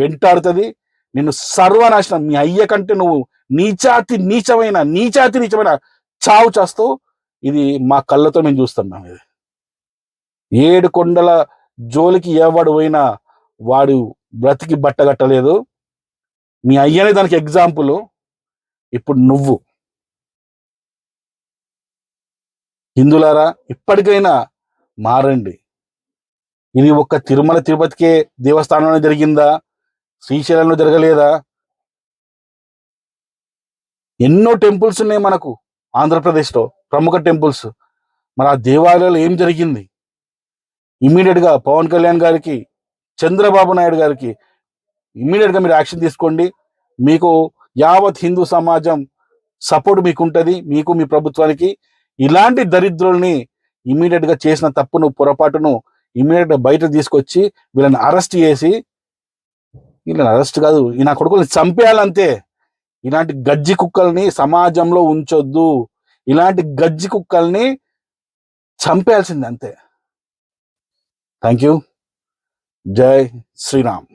వెంటాడుతుంది. నిన్ను సర్వనాశనం మీ అయ్య కంటే నువ్వు నీచాతి నీచమైన నీచాతి నీచమైన చావు చేస్తావు ఇది మా కళ్ళతో మేము చూస్తున్నాం ఇది. ఏడు కొండల జోలికి ఎవడు పోయినా వాడు బ్రతికి బట్టగట్టలేదు మీ అయ్యనే దానికి ఎగ్జాంపుల్ ఇప్పుడు నువ్వు. హిందులారా ఇప్పటికైనా మారండి. ఇది ఒక్క తిరుమల తిరుపతికే దేవస్థానంలో జరిగిందా? శ్రీశైలంలో జరగలేదా? ఎన్నో టెంపుల్స్ ఉన్నాయి మనకు ఆంధ్రప్రదేశ్లో ప్రముఖ టెంపుల్స్. మరి ఆ దేవాలయాలు ఏం జరిగింది? ఇమ్మీడియట్గా పవన్ కళ్యాణ్ గారికి చంద్రబాబు నాయుడు గారికి ఇమ్మీడియట్గా మీరు యాక్షన్ తీసుకోండి. మీకు యావత్ హిందూ సమాజం సపోర్ట్ మీకు ఉంటుంది మీకు మీ ప్రభుత్వానికి. ఇలాంటి దరిద్రుల్ని ఇమ్మీడియట్గా చేసిన తప్పును పొరపాటును ఇమ్మీడియట్గా బయట తీసుకొచ్చి వీళ్ళని అరెస్ట్ చేసి వీళ్ళని అరెస్ట్ కాదు ఈ నా కొడుకుల్ని చంపేయాలంతే. ఇలాంటి గజ్జి కుక్కల్ని సమాజంలో ఉంచొద్దు. ఇలాంటి గజ్జి కుక్కల్ని చంపేయాల్సిందంతే. అంతే థ్యాంక్ యూ జై శ్రీరామ్.